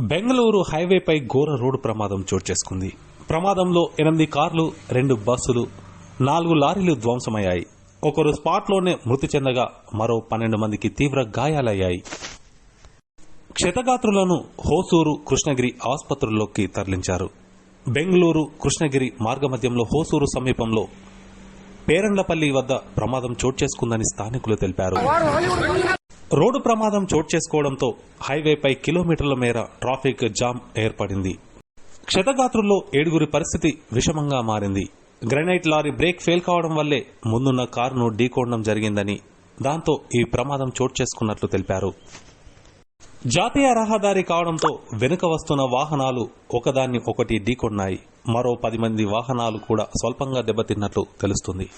బెంగళూరు హైవేపై ఘోర రోడ్డు ప్రమాదం చోటు చేసుకుంది. ప్రమాదంలో ఎనిమిది కార్లు రెండు బస్సులు నాలుగు లారీలు ధ్వంసమయ్యాయి. ఒకరు స్పాట్లోనే మృతి చెందగా మరో పన్నెండు మందికి తీవ్ర గాయాలయ్యాయి. క్షతగాత్రులను హోసూరు కృష్ణగిరి ఆసుపత్రుల్లోకి తరలించారు. బెంగళూరు కృష్ణగిరి మార్గమధ్యంలో హోసూరు సమీపంలో పేరండ్లపల్లి వద్ద ప్రమాదం చోటు చేసుకుందని స్థానికులు తెలిపారు. రోడ్డు ప్రమాదం చోటు చేసుకోవడంతో హైవేపై కిలోమీటర్ల మేర ట్రాఫిక్ జామ్ ఏర్పడింది. క్షతగాత్రుల్లో ఏడుగురి పరిస్థితి విషమంగా మారింది. గ్రెనైట్ లారీ బ్రేక్ ఫెయిల్ కావడం వల్లే ముందున్న కారును ఢీకోవడం జరిగిందని దాంతో ఈ ప్రమాదం చోటు చేసుకున్నట్లు తెలిపారు. జాతీయ రహదారి కావడంతో వెనుక వస్తున్న వాహనాలు ఒకదాన్ని ఒకటి ఢీకొన్నాయి. మరో పది మంది వాహనాలు కూడా స్వల్పంగా దెబ్బతిన్నట్లు తెలుస్తుంది.